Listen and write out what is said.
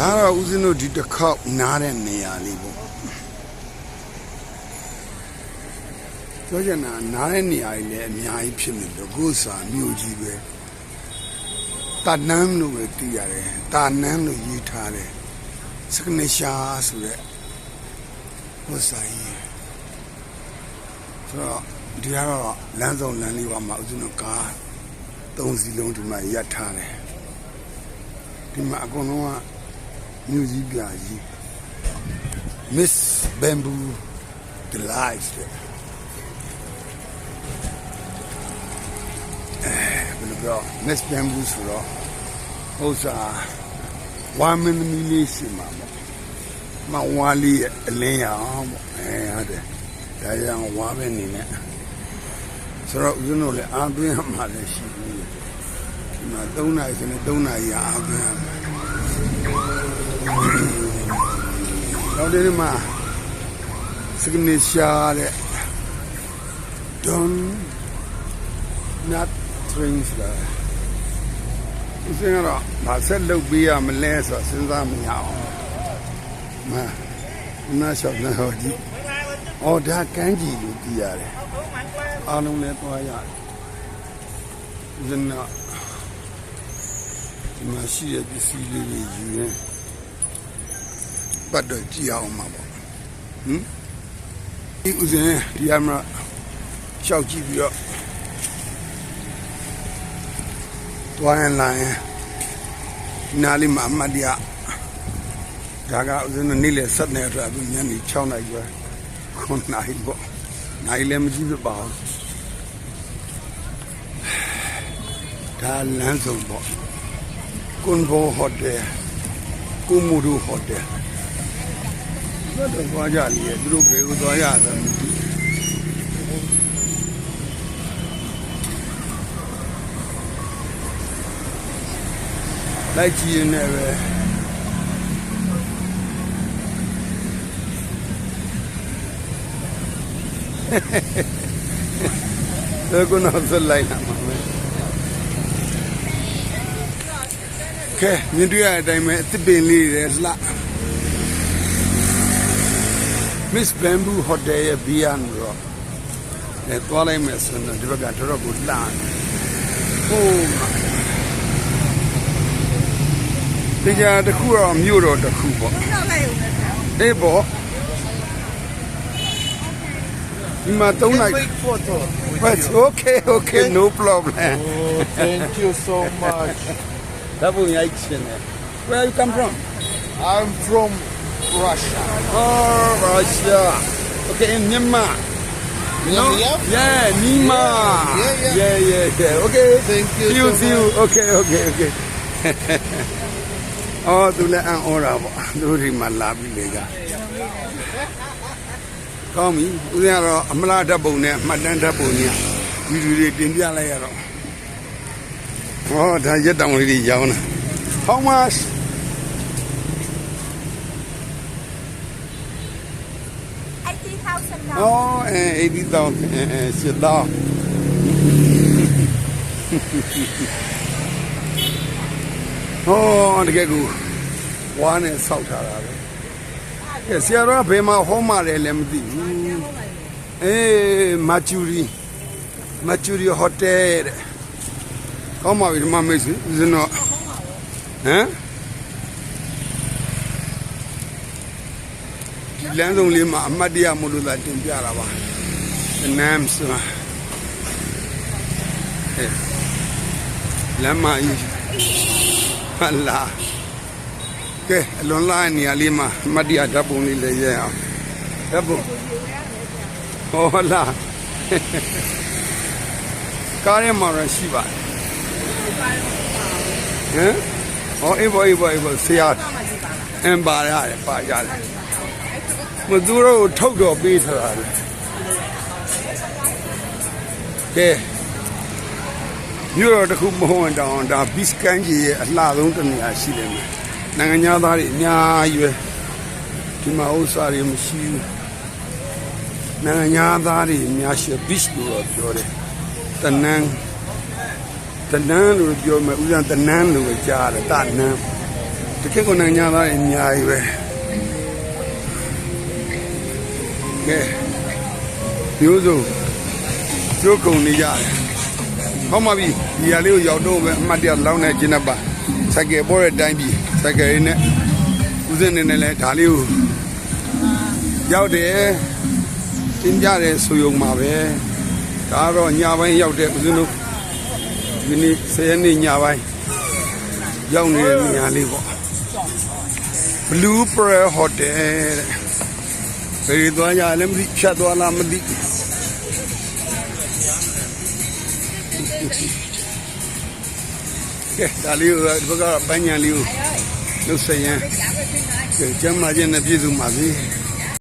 ဒါတော့ဦးဇင်းတို့ဒီတစ်ခေါက်နားတဲ့နေရာလေးပေါ့ပြောချင်တာနားတဲ့နေရာကြီးလည်းအများကြီးဖြစ်နေတယ်ကိုယ်စာမြို့ကြီးပဲတာနန်းလို့ပဲသိရတယ်တာနန်းလို့ရေးထားတယ်စကနေရှာဆိုတဲ့ဟိုစာကြီးဆိုတော့ဒီကတော့လမ်းဆောင်လမ်းလေးပါမှာဦးဇင်းတို့ကားသုံးစီးလုံးဒီမှာရပ်ထားတယ်ဒီမှာအကုန်လုံးက မြို့ကြီးပြကြီး Miss Bamboo Delight တဲ့အဲဘယ်လိုပြော Miss Bamboo ဆိုတော့ဥစ္စာဝါမင်းသမီးလေးရှိမှာပေါ့မဝါလေးရဲ့အလင်းရောင်ပေါ့အဲဟုတ်တယ်ဒါကြောင့်ဝါပဲနေနဲ့ဆိုတော့ဦးဇင်းတို့လည်းအားသွင်းရမှာလည်းရှိဘူးဒီမှာ3နာရီဆိုရင်3နာရီအားသွင်းရမှာ တော့ဒီမှာစကနေရှာတဲ့ don't not trains လာဦးစင်ကတော့မဆက်လုပ်ပေးရမလဲဆိုတော့စဉ်းစားမရအောင်မမရှောက်နေဟောဒီအော်ဒါကန်းကြီးလို့ကြည်ရတယ်အားလုံးလည်းသွားရတယ်ဦးစင်က ဒီမှာရှိတဲ့ပစ္စည်းလေးတွေယူနေပတ်တော့ကြည့်အောင်မှာပေါ့ဟမ်ဒီဦးစင်ဒီအမရရှောက်ကြည့်ပြီးတော့တွားရင်လာရင်နားလေးမှာအမှတ်တရဒါကဦးစင်နေ့လေဆက်နေတော့အခုညနေ6နာရီပဲ9နာရီပေါ့နိုင်လည်းမကြည့်ပြပါဘူးဒါလမ်းဆုံးပေါ့ ကွန်ဘိုဟိုတယ်ကူမူရူဟိုတယ်တော့သွားကြလေသူတို့ဘယ်ကိုသွားရသလဲမသိလို က်ကြည့်နေပဲဒါကနောက်ဆက်လိုက်တာမှာပဲကဲမြင်တွေ့ရတဲ့အတိုင်းပဲအစ်ပင်လေးတွေလှ Miss Bamboo Hotel ရဲ့ဘီယာနော်တော့အဲသွားလိုက်မယ်ဆိုတော့ဒီဘက်ကတော်တော်ကိုလှမ်းဟိုးဒီကြတစ်ခုတော့မြို့တော်တစ်ခုပေါ့နောက်လိုက်ဦးမယ်ဆရာအေးပေါ့ဒီမှာသုံးလိုက် Quick photo with But you. okay okay no problem Oh, thank you so much. ဒါပုံရိုက်ချင်တယ် Where you come from I'm from Russia. Oh Russia Okay in Myanmar No? Yeah? Yeah, Nima. Yeah, yeah. Yeah, yeah, yeah. Okay. Thank you See you, so see you. Okay, okay, okay. အော်သူလည်းအံ့ဩတာပေါ့သူဒီမှာလာပြီးလေကကောင်းပြီဦးဇင်းကတော့အမလားဓာတ်ပုံနဲ့မှတ်တမ်းဓာတ်ပုံနဲ့ဗီဒီယိုတွေတင်ပြလိုက်ရတော့ ဟောဒါရက်တောင်လေးတွေရောင်းတာ how much 80,000 Oh, eh, 80,000, eh, eh, 7,000. Oh, တကယ်ကိုဝါနဲ့ဆောက်ထားတာပဲ။ကဲဆရာတော်ကဘယ်မှာဟောမှလဲလည်းမသိဘူး။အေးမာကျူရီမာကျူရီဟိုတယ်တဲ့။ ကောင်းပါပြီဒီမှာမိတ်ဆွေဦးဇင်းတော့ဟမ်ဒီလမ်းဆုံးလေးမှာအမတ်တရမလို့သာတင်ပြတာပါနမ်ဆိုတာဟဲ့လမ်းမကြီးဟလာကဲအလွန်လာနေရာလေးမှာအမတ်တရဓာတ်ပုံလေးလည်းရဲအောင်ဓာတ်ပုံဟောလာကားထဲမှာရရှိပါတယ် ဟမ်ဟောအေးဘောအေးဘောအေးဘောဆရာအမ်ပါရတယ်ပါရတယ်မသူတို့ကိုထုတ်တော့ပေးထတာလေကဲမြို့တော်တစ်ခုမဟုတ်ရင်တောင်ဒါဘစ်ကန်ကြီးရဲ့အလှဆုံးတစ်နေရာရှိတယ်မယ်နိုင်ငံသားတွေအများကြီးပဲဒီမှာဥစ္စာတွေမရှိဘူးနိုင်ငံသားတွေအများရှိဘစ်လို့တော့ပြောတယ်တနန်း တနန်းလို့ပြောမယ်ဥစ္စာတနန်းလို့ပဲကြားတယ်တနန်းတကယ်ကိုနိုင်ငံသားတွေအများကြီးပဲကဲမျိုးစုံကျိုးကုန်နေကြတယ်ဟောမှာပြီဒီဟာလေးကိုရောက်တော့ပဲအမှတ်တရလောင်းနေခြင်းနဲ့ပါစက်ကယ်ပေါ်တဲ့အတိုင်းပြီစက်ကယ်ရင်းနဲ့ဦးစင်းနေနဲ့လဲဒါလေးကိုရောက်တယ်တင်ပြတယ်ဆိုရုံမှာပဲဒါကတော့ညပိုင်းရောက်တဲ့ဦးစင်းတို့ ဒီနေ့10ရက်နေ့ညပိုင်းရောက်နေတဲ့နေရာလေးပေါ့ Blue Pearl Hotel တဲ့ဘယ်သွားကြလဲမသိဖြတ်သွားလားမသိကဲဒါလေးကိုဒီဘက်ကပန်းညာလေးကိုလှုပ်ဆက်ရန်ကဲကျမ်းမာခြင်းနဲ့ပြည့်စုံပါစေ။